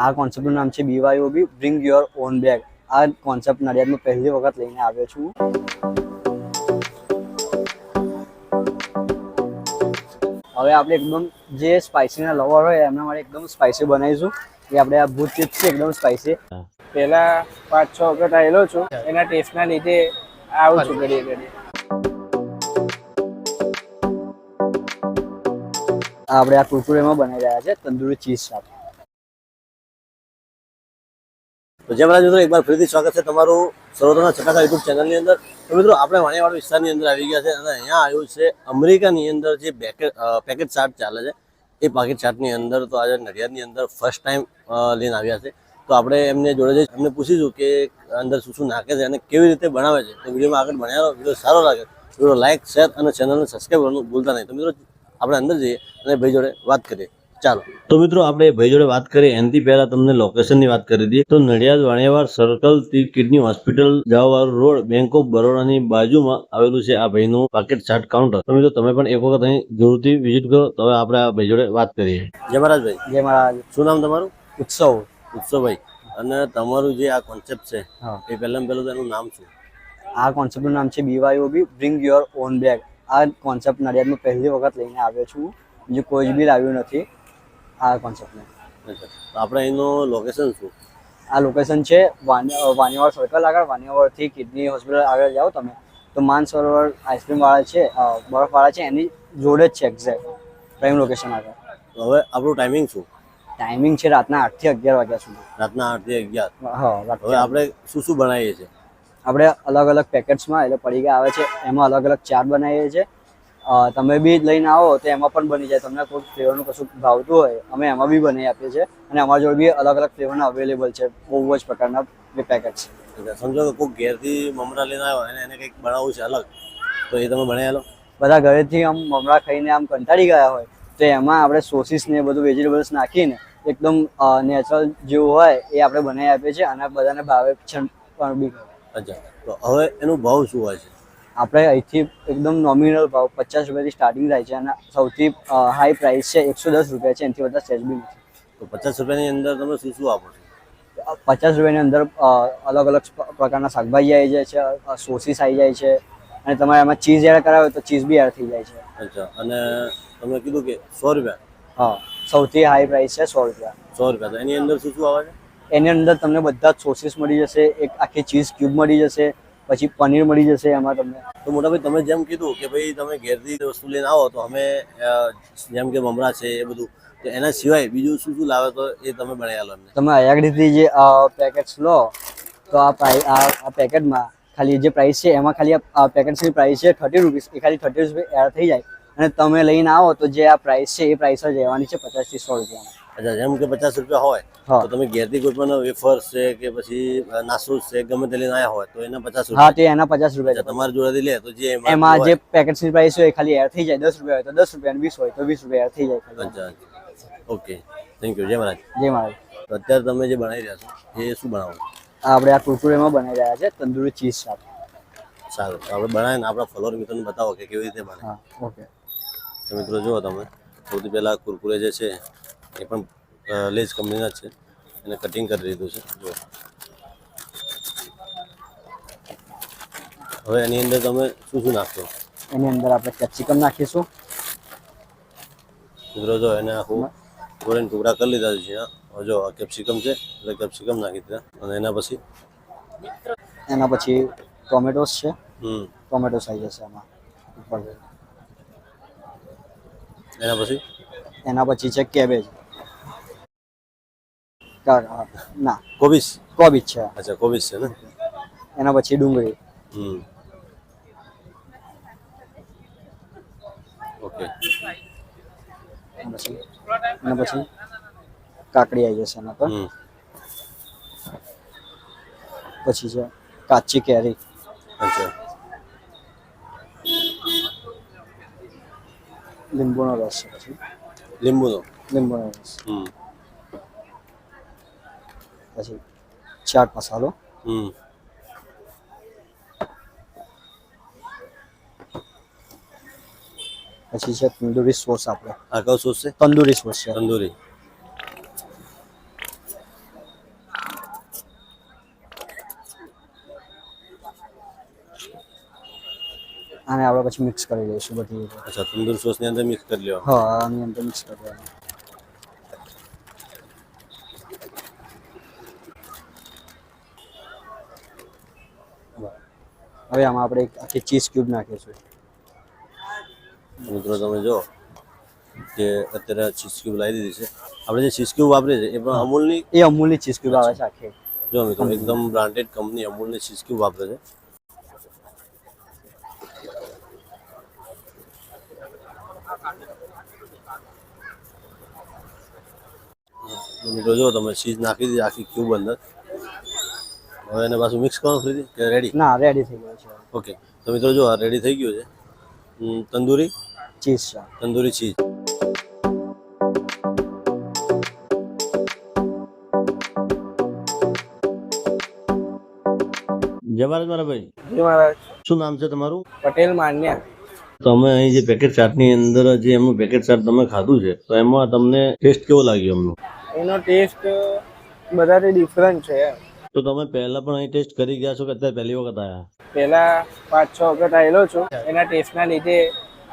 આ કોન્સેપ્ટનું નામ છે BYOB bring your own bag આ કોન્સેપ્ટ નડિયાદમાં પહેલી વખત લઈને આવ્યો છું. હવે આપણે એકદમ જે સ્પાઇસીના લવર હોય એમના માટે એકદમ સ્પાઇસી બનાવીશું. એ આપણે આ ભૂત ચિપ્સ છે, એકદમ સ્પાઇસી પહેલા પાંચ છ વખત આવેલો છું. એના ટેસ્ટના લીધે આવું છું ઘડીએ ઘડીએ. આપણે આ કુરકુરેમાં બનાવી રહ્યા છે, તંદુરી ચીઝ શાક તો જય મહારાજ મિત્રો એકવાર ફરીથી સ્વાગત છે તમારું સરોવરના ચટાકા યુટ્યુબ ચેનલની અંદર. તો મિત્રો, આપણે વાણિયાવાડ વિસ્તારની અંદર આવી ગયા છે અને અહીંયા આવ્યું છે અમેરિકાની અંદર જે પેકેટ ચાર્ટ ચાલે છે. એ પાકેટ ચાર્ટની અંદર તો આજે નડિયાદની અંદર ફર્સ્ટ ટાઈમ લઈને આવ્યા છે. તો આપણે એમને જોડે જઈ એમને પૂછીશું કે અંદર શું શું નાખે છે અને કેવી રીતે બનાવે છે. તો વિડીયોમાં આગળ બનાવ્યો વીડિયો સારો લાગે વીડિયો લાઇક શેર અને ચેનલને સબસ્ક્રાઈબ કરવાનું ભૂલતા નહીં. તો મિત્રો, આપણે અંદર જઈએ અને ભાઈ જોડે વાત કરીએ. ચાલો. તો મિત્રો આપણે ભાઈ જોડે વાત કરીએ. એનાથી પહેલા તમને લોકેશનની વાત કરી હતી તો નડિયાદ વાણિયાવાડ સર્કલથી કિડની હોસ્પિટલ જવાવાળું રોડ બેંક ઓફ બરોડાની બાજુમાં આવેલું છે આ ભાઈનું પાકેટ ચાર્ટ કાઉન્ટર તો મિત્રો તમે પણ એક વખત અહીં જરૂરથી વિઝિટ કરો. તો હવે આપણે આ ભાઈ જોડે વાત કરીએ. જય મહારાજભાઈ જે મારા શું નામ તમારું? ઉત્સવ. ઉત્સવભાઈ. અને તમારું જે આ કોન્સેપ્ટ છે હા. એ પહેલાં પહેલું તો એનું નામ શું? આ કોન્સેપ્ટનું નામ છે BYOB bring your own bag આ કોન્સેપ્ટ નડિયાદમાં પહેલી વખત લઈને આવ્યો છું. બીજું કોઈ જ બી લાવ્યું નથી. આ કોન્સેપ્ટને આપણે એનું લોકેશન શું? આ લોકેશન છે વાનિયાવાડ સર્કલ આગળ. વાનિયાવાડથી કિડની હોસ્પિટલ આગળ જાઓ તમે તો માન સરોવર આઈસ્ક્રીમવાળા છે બરફવાળા છે એની જોડે જ છે એક્ઝેક્ટ પ્રાઇમ લોકેશન આગળ. હવે આપણું ટાઈમિંગ શું? ટાઈમિંગ છે રાતના આઠથી અગિયાર વાગ્યા સુધી. રાતના આઠથી અગિયાર. હા હવે આપણે શું શું બનાવીએ છીએ? આપણે અલગ અલગ પેકેટ્સમાં એટલે પડીકા આવે છે એમાં અલગ અલગ ચાટ બનાવીએ છીએ તમે બી લઈને આવો તો એમાં પણ બની જાય. તમને કોઈ ફ્લેવરનું કશું ભાવતું હોય અમે એમાં બી બનાવી આપીએ છીએ. અને અમારા જોડે બી અલગ અલગ ફ્લેવરના અવેલેબલ છે બહુ જ પ્રકારના બે પેકેટ છે સમજો કે કોઈ ઘેરથી મમરા લઈને આવ્યો અને એને કંઈક બનાવવું છે અલગ તો એ તમે બનાવી લો બધા ઘરેથી આમ મમરા ખાઈને આમ કંટાળી ગયા હોય તો એમાં આપણે સોસીસ ને બધું વેજીટેબલ્સ નાખીને એકદમ નેચરલ જેવું હોય એ આપણે બનાવી આપીએ છીએ અને બધાને ભાવે પણ બી. અચ્છા. તો હવે એનું ભાવ શું હોય છે? આપણે અહીંથી એકદમ નોમિનલ ભાવ પચાસ રૂપિયાથી સ્ટાર્ટિંગ થાય છે અને સૌથી હાઈ પ્રાઇસ છે એકસો દસ રૂપિયા છે એનાથી વધારે સેજ બી નથી. તો પચાસ રૂપિયાની અંદર તમે શું શું આપો છો? પચાસ રૂપિયાની અંદર અલગ અલગ પ્રકારના શાકભાજી આવી જાય છે સોસીસ આવી જાય છે અને તમારે એમાં ચીઝ એડ કરાવે તો ચીઝ બી એડ થઈ જાય છે. અચ્છા અને તમે કીધું કે સો રૂપિયા. હા સૌથી હાઈ પ્રાઇસ છે સો રૂપિયા. સો રૂપિયા તો એની અંદર શું શું આવે છે? એની અંદર તમને બધા જ સોસીસ મળી જશે એક આખી ચીઝ ક્યુબ મળી જશે પછી પનીર મળી જશે એમાં તમને. તો મોટાભાઈ તમે જેમ કીધું કે ભાઈ તમે ઘેરથી વસ્તુ લઈને આવો તો અમે જેમ કે મમરા છે એ બધું તો એના સિવાય બીજું શું શું લાવે તો એ તમે બનાવી લો તમે અયાગડીથી જે પેકેટ્સ લો તો આ પ્રાઇસ આ આ પેકેટમાં ખાલી જે પ્રાઇસ છે એમાં ખાલી આ પેકેટ્સની પ્રાઇસ છે થર્ટી રૂપીસ એ ખાલી થર્ટી રૂપીસ એડ થઈ જાય. અને તમે લઈને આવો તો જે આ પ્રાઇસ છે એ પ્રાઇસ જ રહેવાની છે પચાસથી સો રૂપિયામાં. અચ્છા જેમ કે પચાસ રૂપિયા હોય તો તમે ઘેરથી કોઈ પણ વેફર્સ છે કે પછી નાસૂસ છે ગમે તે લઈને આવ્યા હોય તો એના પચાસ હા રૂપિયા તે એના પચાસ રૂપિયા અચ્છા, જોડેથી લે તો જે એમાં જે પેકેટ્સની પ્રાઇસ હોય ખાલી એડ થઈ જાય. દસ રૂપિયા હોય તો દસ રૂપિયા વીસ હોય તો વીસ રૂપિયા એડ થઈ જાય અચ્છા ઓકે થેન્ક યુ જય મહારાજ. જય મહારાજ. તો અત્યારે તમે જે બનાવી રહ્યા છો એ શું બનાવો? આપણે આ કુરકુરેમાં બનાવી રહ્યા છે તંદુરી ચીઝ શાક સારું. તો આપણે બનાવીને આપણા ફોલોઅર મિત્રોને બતાવો કે કેવી રીતે બને. ઓકે તો મિત્રો જુઓ તમે સૌથી પહેલાં કુરકુરે જે છે એ પણ લેજ કંપનીના છે. એને કટિંગ કરી દીધું છે. જો. હવે એની અંદર તમે શું શું નાખશો? એની અંદર આપણે કેપ્સિકમ નાખીશું. મિત્રો જો એને આખું ગોળીને ટુકડા કરી લીધા છે જો આ કેપ્સિકમ છે એટલે કેપ્સિકમ નાખી દીધા. અને એના પછી? એના પછી ટોમેટોસ છે. હમ. ટોમેટોસ આવી જશે એમાં ઉપર એના પછી? એના પછી છે કેબેજ ના. કોબીસ કોબીજ છે. અચ્છા કોબીસ છે ને? એના પછી ડુંગળી. હમ. ઓકે. એના પછી એના પછી કાકડી આવી જશે એના પર. પછી છે કાચી કેરી. અચ્છા. લીંબુનો રસ છે પછી. લીંબુનો? લીંબુનો રસ. હમ. પછી ચાટ મસાલો. પછી છે તંદૂરી સોસ આપણે આ કયો સોસ છે? તંદૂરી સોસ છે. તંદુરી. અને આપણે પછી મિક્સ કરી દઈશું બધી અચ્છા સોસની અંદર મિક્સ કરી લો હા આની અંદર મિક્સ કરી દેવાનું હવે આમાં આપણે એક આખી ચીઝ ક્યુબ નાખીશું. મિત્રો તમે જો કે અત્યારે ચીઝ ક્યુબ લાવી દીધી છે આપણે જે ચીઝ ક્યુબ વાપરીએ છીએ એ પણ અમૂલની? એ અમૂલની ચીઝ ક્યુબ આવે છે આખી. જો મિત્રો એકદમ બ્રાન્ડેડ કંપની અમૂલની ચીઝ ક્યુબ વાપરે છે. મિત્રો જો તમે ચીઝ નાખી દીધી આખી ક્યુબ અંદર હવે એને પાછું મિક્સ કરવાનું ફરીથી કે રેડી ના રેડી થઈ ગયો છે. ઓકે તો મિત્રો જો આ રેડી થઈ ગયું છે. તંદૂરી? ચીઝ તંદૂરી ચીઝ જય મારા ભાઈ. જી મહારાજ શું નામ છે તમારું? પટેલ માન્યા. તમે અહીં જે પેકેટ ચાટની અંદર જે એમનું પેકેટ ચાટ તમે ખાધું છે તો એમાં તમને ટેસ્ટ કેવો લાગ્યો એમનો? એનો ટેસ્ટ બધાથી ડિફરન્ટ છે. તો તમે પહેલા પણ અહીં ટેસ્ટ કરી ગયા છો કે અત્યારે પહેલી વખત આવ્યા પહેલા પાંચ છ વખત આવેલો છું. એના ટેસ્ટના લીધે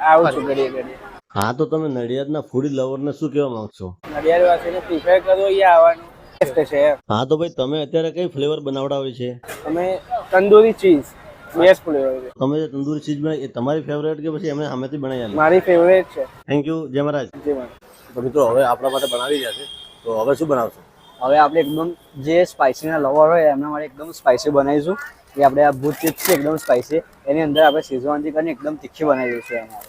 આવું છું ઘડીએ ઘડીએ. હા તો તમે નડિયાદના ફૂડી લવરને શું કહેવા માંગશો નડિયાદ વાસીને પ્રિફર કરો અહીંયા આવવાનું? ટેસ્ટ છે હા તો ભાઈ તમે અત્યારે કઈ ફ્લેવર બનાવડાવી છે? અમે તંદૂરી ચીઝ બેસ્ટ ફ્લેવર તમે જે તંદૂરી ચીઝ બનાવી એ તમારી ફેવરેટ કે પછી અમે સામેથી બનાવી મારી ફેવરેટ છે. થેન્ક યુ જય મહારાજ. જય મહારાજ. તો મિત્રો હવે આપણા માટે બનાવી ગયા છે. તો હવે શું બનાવશો? હવે આપણે એકદમ જે સ્પાઇસીના લવર હોય એમના માટે એકદમ સ્પાઇસી બનાવીશું. એ આપણે આ ભૂત ચિપ્સ છે એકદમ સ્પાઇસી એની અંદર આપણે શેઝવાનથી કરીને એકદમ તીખી બનાવી દઈશું એમાં.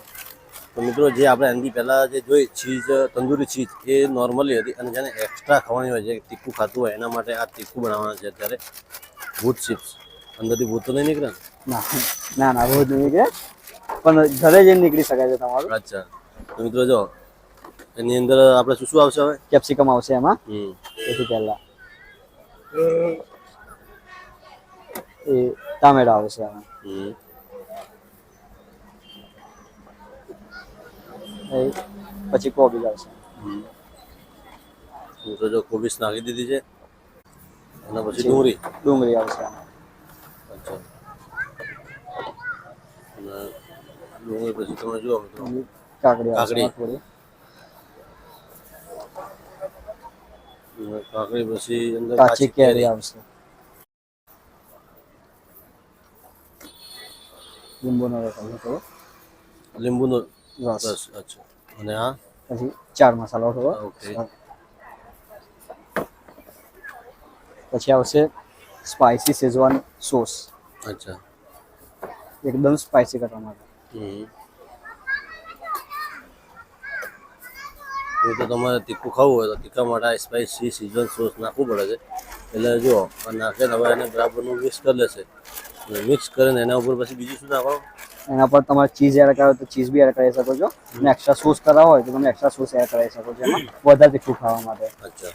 તો મિત્રો જે આપણે એનાથી પહેલાં જે જોઈ ચીઝ તંદૂરી ચીઝ એ નોર્મલી હતી અને જેને એક્સ્ટ્રા ખાવાની હોય છે તીખું ખાતું હોય એના માટે આ તીખું બનાવવાનું છે અત્યારે ભૂત ચિપ્સ અંદરથી ભૂત તો નહીં નીકળે ના? ના ના ભૂત નહીં કે પણ ઘરે જઈને નીકળી શકાય છે તમારું. અચ્છા. તો મિત્રો જો એની અંદર આપણે શું શું આવશે હવે? કેપ્સિકમ આવશે એમાં. એથી પહેલા. એ ટામેટા આવશે એમાં પછી કોબીજ આવશે હું તો જો કોબીસ નાખી દીધી છે. એના પછી ડુંગળી. ડુંગળી આવશે અચ્છા. ડુંગળી પછી તમે જુઓ. મિત્રો કાકડી. કાકડી. એમાં થોડી અને કાકડી પછી અંદર કાચી કેરી આવશે? લીંબુનો રસ થોડો. લીંબુનો રસ. અચ્છા. અને આ? પછી ચાર મસાલો થોડો. ઓકે. પછી આવશે સ્પાઇસી શેઝવાન સોસ. અચ્છા. એકદમ સ્પાઇસી કરવા માટે. હમ તો તમારે તીખું ખાવું હોય તો તીખા માટે આ સ્પાઇસી સિઝન સોસ નાખવું પડે છે. એટલે જો આ નાખે હવે એને બરાબરનું મિક્સ કરી લેશે. મિક્સ કરીને એના ઉપર પછી બીજું શું નાખવાનું? એના પર તમારે ચીઝ એડ કરાવો તો ચીઝ બી એડ કરી શકો છો. અને એક્સ્ટ્રા સોસ કરાવો હોય તો તમે એક્સ્ટ્રા સોસ એડ કરાવી શકો છો એમાં. વધારે તીખું ખાવા માટે. અચ્છા.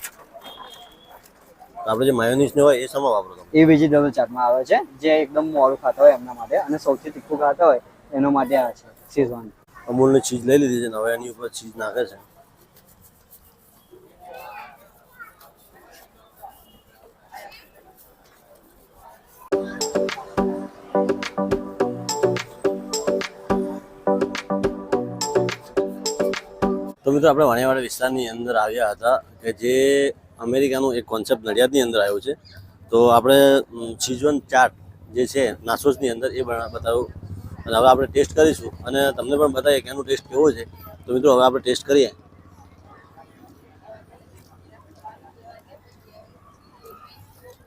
આપણે જે માયોનીઝ ને હોય એ સમા વાપરો તમે? એ વેજીટેબલ ચાટમાં આવે છે જે એકદમ મોડું ખાતા હોય એમના માટે અને સૌથી તીખું ખાતા હોય એના માટે આ છે શેઝવાન અમૂલની ચીઝ લઈ લીધી છે હવે એની ઉપર ચીઝ નાખે છે. મિત્રો, આપણે વાણિયાવાડા વિસ્તારની અંદર આવ્યા હતા કે જે અમેરિકાનું એક કોન્સેપ્ટ નડિયાદની અંદર આવ્યો છે. તો આપણે ચીઝવન ચાટ જે છે, નાસોસની અંદર એ બતાવ્યું અને હવે આપણે ટેસ્ટ કરીશું. અને તમને પણ બતાવીએ કે એનો ટેસ્ટ કેવો છે. તો મિત્રો, હવે આપણે ટેસ્ટ કરીએ.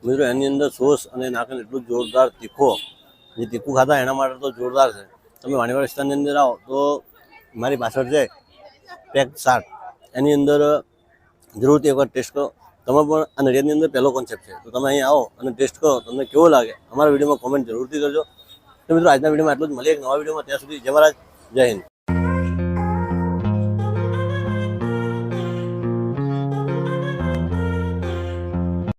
મિત્રો, એની અંદર સોસ અને નાખીને એટલું જોરદાર તીખો. જે તીખું ખાતા એના માટે તો જોરદાર છે. તમે વાણીવાડ વિસ્તારની અંદર આવો તો મારી પાછળ છે. પેક સાત. એની અંદર જરૂરથી એકવાર ટેસ્ટ કરો. તમે પણ આ નડિયાદની અંદર પહેલો કોન્સેપ્ટ છે. તો તમે અહીં આવો અને ટેસ્ટ કરો. તમને કેવો લાગે? અમારા વિડીયોમાં કોમેન્ટ જરૂરથી કરજો. તો મિત્રો, આજના વિડીયોમાં એટલું જ. મળીએ એક નવા વિડીયોમાં. ત્યાં સુધી જય મહારાજ, જય હિન્દ.